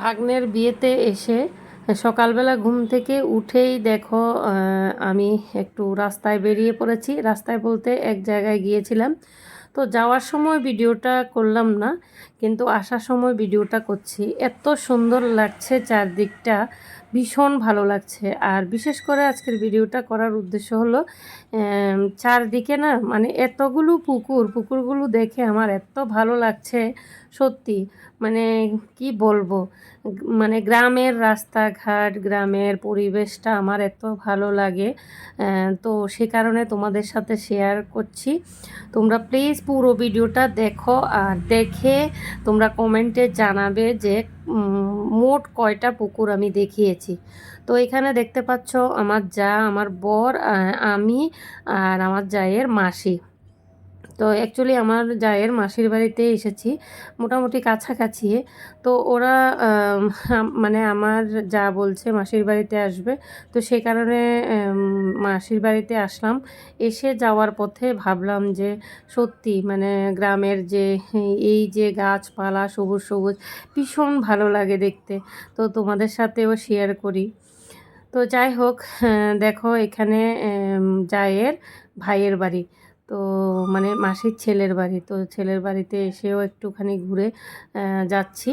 ভাগ্নের বিয়েতে এসে সকালবেলা ঘুম থেকে উঠেই দেখো আমি একটু রাস্তায় বেরিয়ে পড়েছি। রাস্তায় বলতে এক জায়গায় গিয়েছিলাম। তো যাওয়ার সময় ভিডিওটা করলাম না, কিন্তু আসার সময় ভিডিওটা করছি। এত সুন্দর লাগছে চারদিকটা, ভীষণ ভালো লাগছে। আর বিশেষ করে আজকের ভিডিওটা করার উদ্দেশ্য হলো চারদিকে না মানে এতগুলো পুকুর, পুকুরগুলো দেখে আমার এত ভালো লাগছে। সত্যি মানে কি বলব? মানে গ্রামের রাস্তাঘাট, গ্রামের পরিবেশটা আমার এত ভালো লাগে তো সে কারণে তোমাদের সাথে শেয়ার করছি। তোমরা প্লিজ পুরো ভিডিওটা দেখো আর দেখে তোমরা কমেন্টে জানাবে যে মোট কয়টা পুকুর আমি দেখিয়েছি। তো এখানে দেখতে পাচ্ছ আমার যা, আমার বর আমি আর আমার জায়ের মাসি। তো অ্যাকচুয়ালি আমার জায়ের মাসির বাড়িতে এসেছি, মোটামুটি কাছাকাছি। তো ওরা মানে আমার যা বলছে মাসির বাড়িতে আসবে। তো সে কারণে মাসির বাড়িতে আসলাম। এসে যাওয়ার পথে ভাবলাম যে সত্যি মানে গ্রামের যে এই যে গাছপালা সবুজ সবুজ, ভীষণ ভালো লাগে দেখতে। তো তোমাদের সাথেও শেয়ার করি। তো যাই হোক দেখো এখানে জায়ের ভাইয়ের বাড়ি। তো মানে মাসির ছেলের বাড়ি তো ছেলের বাড়িতে এসেও একটুখানি ঘুরে যাচ্ছি।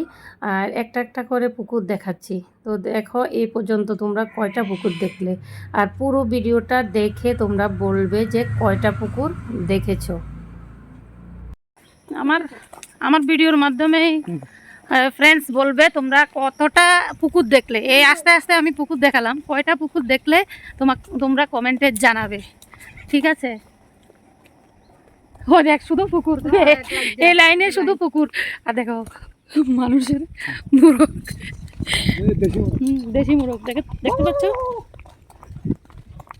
আর একটা একটা করে পুকুর দেখাচ্ছি। তো দেখো এই পর্যন্ত তোমরা কয়টা পুকুর দেখলে? আর পুরো ভিডিওটা দেখে তোমরা বলবে যে কয়টা পুকুর দেখেছ। আমার আমার ভিডিওর মাধ্যমে ফ্রেন্ডস বলবে তোমরা কতটা পুকুর দেখলে। এই আস্তে আস্তে আমি পুকুর দেখালাম। কয়টা পুকুর দেখলে তোমাক তোমরা কমেন্টে জানাবে। ঠিক আছে? ও দেখ শুধু পুকুর। এই লাইনে শুধু পুকুর। আর দেখো মানুষের মুরগ। দেশি মুরগ। দেখে দেখতে পাচ্ছ?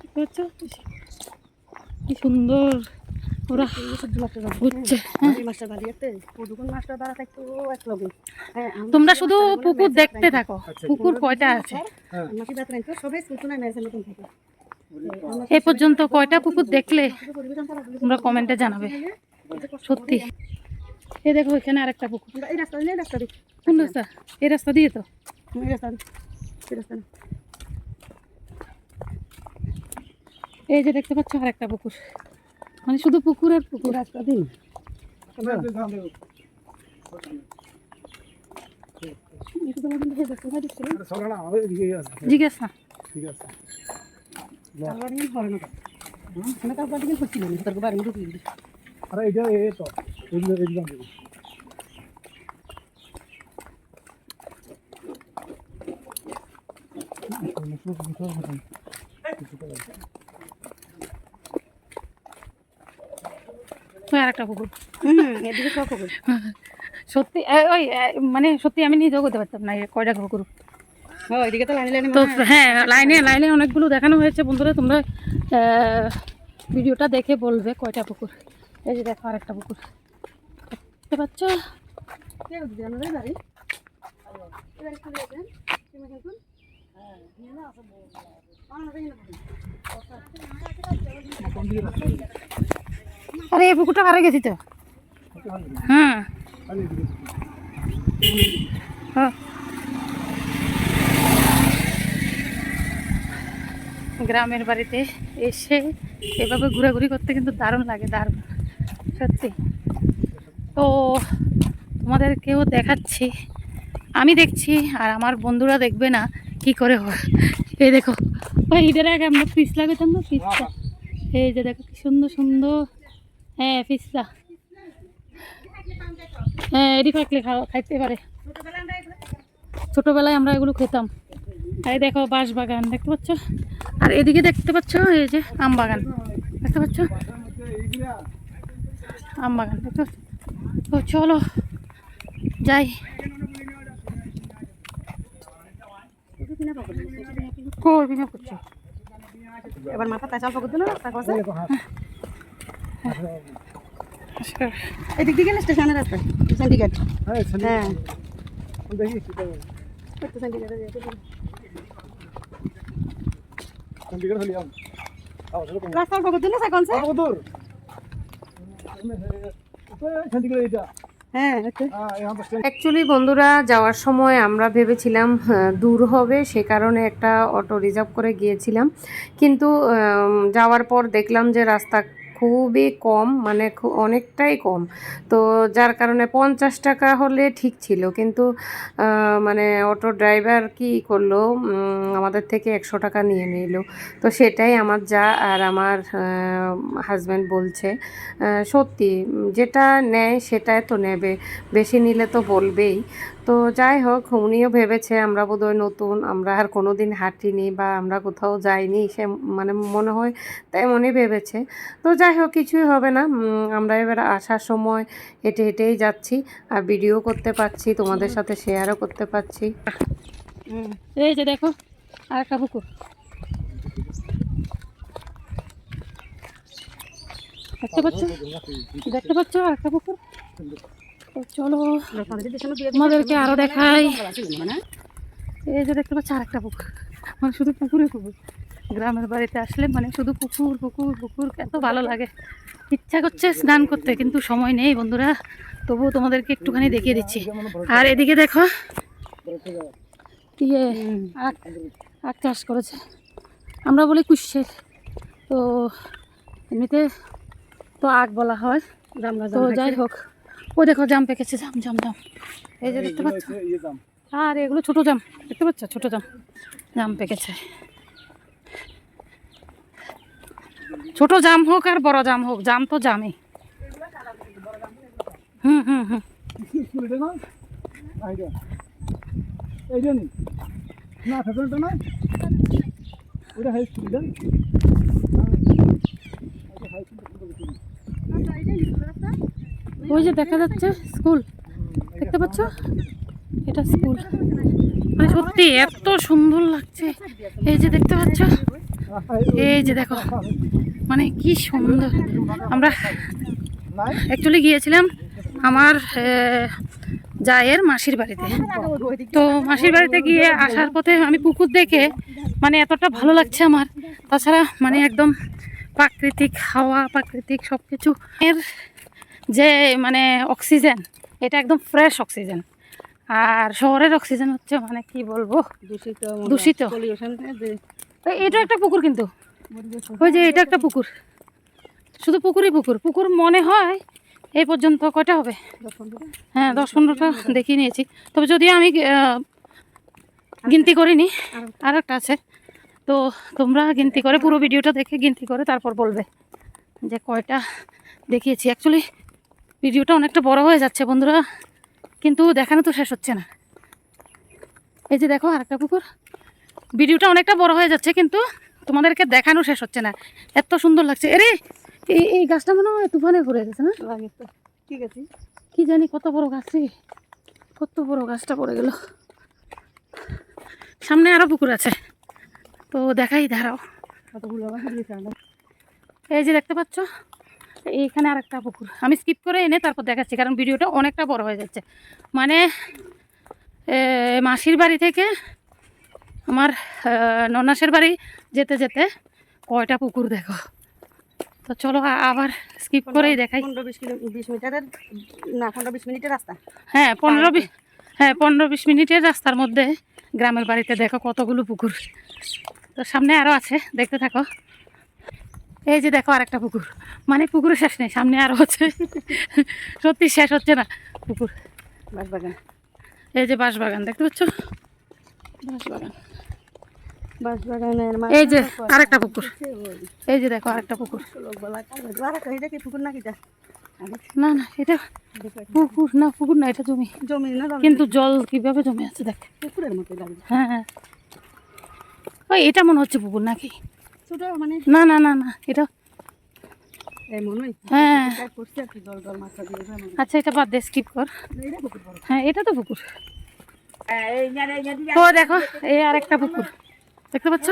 দেখতে পাচ্ছ? কি সুন্দর ওরা ঘুরছে হ্যাঁ। তোমরা শুধু পুকুর দেখতে থাকো। পুকুর কয়টা আছে? এই পর্যন্ত কয়টা পুকুর দেখলে তোমরা কমেন্টে জানাবে। সত্যি। এই দেখো এখানে আরেকটা পুকুর কোন রাস্তা? এই রাস্তা দিয়ে তো। এই রাস্তা এই যে দেখতে পাচ্ছ আরেকটা পুকুর মানে শুধু পুকুর আর পুকুর। রাস্তা দিন জিজ্ঞেস। না আরে এটা এ তো সত্যি ওই মানে সত্যি আমি নিজেও করতে পারতাম না কয়টা পুকুর তো হ্যাঁ লাইনে লাইনে অনেকগুলো দেখানো হয়েছে। বন্ধুরা তোমরা ভিডিওটা দেখে বলবে কয়টা পুকুর। এই যে দেখো আরেকটা পুকুর। দেখতে পাচ্ছ? আরে এই পুকুরটা পারে গেছি তো? হ্যাঁ। হ্যাঁ। গ্রামের বাড়িতে এসে এভাবে ঘোরাঘুরি করতে কিন্তু দারুণ লাগে, দারুণ। সত্যি। তো তোমাদেরকেও দেখাচ্ছি। আমি দেখছি, আর আমার বন্ধুরা দেখবে না কি করে হয়। এই দেখো ওই ঈদের আগে আমরা পিছলা পেতাম না পিছলা এই যে দেখো, কি সুন্দর সুন্দর। হ্যাঁ পিছলা হ্যাঁ এটি পাকলে খাওয়া খাইতে পারে। ছোটোবেলায় আমরা এগুলো খেতাম। এই দেখো বাঁশ বাগান দেখতে পাচ্ছ? আর এদিকে দেখতে পাচ্ছ এই যে আম বাগান। দেখতে পাচ্ছ? আম বাগান দেখতে পাচ্ছ? তো চলো যাই। কই বিনা করছ? এবার মাথা তাই চাল পকর দিল এদিক দিকে না স্টেশনের রাস্তা হ্যাঁ হ্যাঁ। দেখি অ্যাকচুয়ালি বন্ধুরা যাওয়ার সময় আমরা ভেবেছিলাম দূর হবে সে কারণে একটা অটো রিজার্ভ করে গিয়েছিলাম। কিন্তু যাওয়ার পর দেখলাম যে রাস্তা খুবই কম মানে অনেকটাই কম। তো যার কারণে পঞ্চাশ টাকা হলে ঠিক ছিল, কিন্তু মানে অটো ড্রাইভার কি করল আমাদের থেকে একশো টাকা নিয়ে নিল। তো সেটাই আমার যা আর আমার হাজব্যান্ড বলছে সত্যি, যেটা নেয় সেটাই তো নেবে, বেশি নিলে তো বলবেই। তো যাই হোক, উনিও ভেবেছে আমরা বোধহয় নতুন, আমরা আর কোনো দিন হাঁটিনি বা আমরা কোথাও যাইনি, সে মানে মনে হয় তেমনই ভেবেছে। তো যাই হোক, কিছুই হবে না। আমরা এবার আসার সময় হেঁটে হেঁটেই যাচ্ছি আর ভিডিও করতে পারছি, তোমাদের সাথে শেয়ারও করতে পারছি। এই যে দেখো, আর একটা দেখতে পাচ্ছ? দেখতে পাচ্ছ আর একটা চলো। তোমাদেরকে আরও দেখাই? এই যে দেখতে পাচ্ছ আর একটা পুকুর। মানে শুধু পুকুরে পুকুর। গ্রামের বাড়িতে আসলে মানে শুধু পুকুর পুকুর পুকুর, এত ভালো লাগে। ইচ্ছা করছে স্নান করতে, কিন্তু সময় নেই বন্ধুরা। তবুও তোমাদেরকে একটুখানি দেখিয়ে দিচ্ছি। আর এদিকে দেখো ইয়ে আখ আখ চাষ করেছে। আমরা বলি কুশের তো এমনিতে তো আখ বলা হয়। তো যাই হোক ও দেখো, জাম পেকেছে, জাম জাম জাম। এই যে দেখতে পাচ্ছ? আর, এগুলো ছোটো জাম, দেখতে পাচ্ছ? ছোটো জাম। জাম পেকেছে। ছোট জাম হোক আর বড় জাম হোক, জাম তো জামই। হুম হুম হুম। না। না ওটা ওই যে দেখা যাচ্ছে, স্কুল। দেখতে পাচ্ছ? এটা স্কুল। মানে সত্যি এত সুন্দর লাগছে। এই যে দেখতে পাচ্ছ? এই যে দেখো। মানে কি সুন্দর। আমরা অ্যাকচুয়ালি গিয়েছিলাম আমার জায়ের মাসির বাড়িতে। তো মাসির বাড়িতে গিয়ে আসার পথে আমি পুকুর দেখে মানে এতটা ভালো লাগছে আমার। তাছাড়া মানে একদম প্রাকৃতিক হাওয়া, প্রাকৃতিক সব কিছু এর যে মানে অক্সিজেন এটা একদম ফ্রেশ অক্সিজেন আর শহরের অক্সিজেন হচ্ছে মানে কি বলব? দূষিত দূষিত। এটা একটা পুকুর কিন্তু। ওই যে এটা একটা পুকুর। শুধু পুকুরই পুকুর। পুকুর মনে হয় এই পর্যন্ত কয়টা হবে? হ্যাঁ দশ পনেরোটা দেখিয়ে নিয়েছি। তবে যদিও আমি গিনতি করিনি আর একটা আছে। তো তোমরা গিনতি করে পুরো ভিডিওটা দেখে গিনতি করে তারপর বলবে যে কয়টা দেখিয়েছি। অ্যাকচুয়ালি ভিডিওটা অনেকটা বড় হয়ে যাচ্ছে বন্ধুরা কিন্তু দেখানো তো শেষ হচ্ছে না। এই যে দেখো আরেকটা পুকুর ভিডিওটা অনেকটা বড় হয়ে যাচ্ছে কিন্তু তোমাদেরকে দেখানো শেষ হচ্ছে না। এত সুন্দর লাগছে। এরে এই গাছটা মনে হয় তুফানে ঘুরে গেছে না? লাগে তো। ঠিক আছে। কি জানি কত বড় গাছ রে কত বড় গাছটা পড়ে গেল। সামনে আরও পুকুর আছে। তো দেখাই দাঁড়াও। আমরা এই যে দেখতে পাচ্ছ এইখানে আর একটা পুকুর। আমি স্কিপ করে এনে তারপর দেখাচ্ছি কারণ ভিডিওটা অনেকটা বড় হয়ে যাচ্ছে। মানে মাসির বাড়ি থেকে আমার ননাসের বাড়ি যেতে যেতে কয়টা পুকুর দেখো। তো চলো আবার স্কিপ করেই দেখাই। পনেরো বিশ কিলো বিশ মিটারের না পনেরো বিশ মিনিটের রাস্তা। হ্যাঁ পনেরো বিশ হ্যাঁ পনেরো বিশ মিনিটের রাস্তার মধ্যে গ্রামের বাড়িতে দেখো কতগুলো পুকুর। তো সামনে আরও আছে দেখতে থাকো। এই যে দেখো আর একটা পুকুর। মানে পুকুরের শেষ নেই সামনে আরও হচ্ছে সত্যি শেষ হচ্ছে না পুকুর। বাস বাগান এই যে বাঁশবাগান দেখতে পাচ্ছ? বাঁশবাগান। এই যে আরেকটা পুকুর। এই যে দেখো আরেকটা পুকুর। আর না না এটা পুকুর না পুকুর না এটা জমি। জমি না কিন্তু জল কীভাবে জমে আছে দেখ। পুকুরের মতো হ্যাঁ হ্যাঁ। ওই এটা মনে হচ্ছে পুকুর নাকি? ছোট মানে? না না না না এটা হয়। হ্যাঁ আর আচ্ছা এটা বাদ দে স্কিপ কর। হয়। এটা হ্যাঁ তো পুকুর। তো দেখো এই আরেকটা পুকুর। দেখতে পাচ্ছ?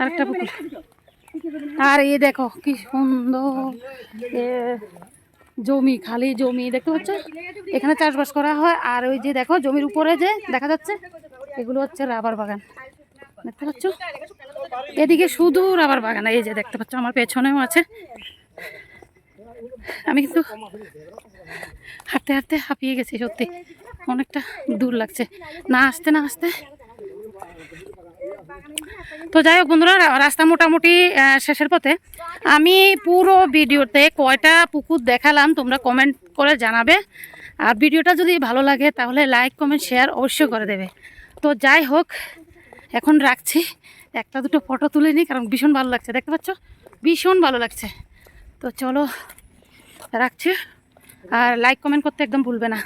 আরেকটা পুকুর। আর এই দেখো কি সুন্দর এ জমি খালি জমি দেখতে পাচ্ছ? এখানে চাষবাস করা হয় আর ওই যে দেখো জমির উপরে যে দেখা যাচ্ছে এগুলো হচ্ছে রাবার বাগান। দেখতে পাচ্ছ? এদিকে সুদূর রাবার বাগান, এই যে দেখতে পাচ্ছ, আমার পেছনেও আছে। আমি কিন্তু হাঁটতে হাঁটতে হাঁপিয়ে গেছি, সত্যি। অনেকটা দূর লাগছে। না আসতে না আসতে। তো যাই হোক বন্ধুরা রাস্তা মোটামুটি শেষের পথে। আমি পুরো ভিডিওতে কয়টা পুকুর দেখালাম, তোমরা কমেন্ট করে জানাবে। আর ভিডিওটা যদি ভালো লাগে, তাহলে লাইক কমেন্ট শেয়ার অবশ্যই করে দেবে। তো যাই হোক এখন রাখছি। একটা দুটো ফটো তুলে নিই, কারণ ভীষণ ভালো লাগছে, দেখতে পাচ্ছ? ভীষণ ভালো লাগছে। তো চলো, রাখছি। আর লাইক কমেন্ট করতে একদম ভুলবে না।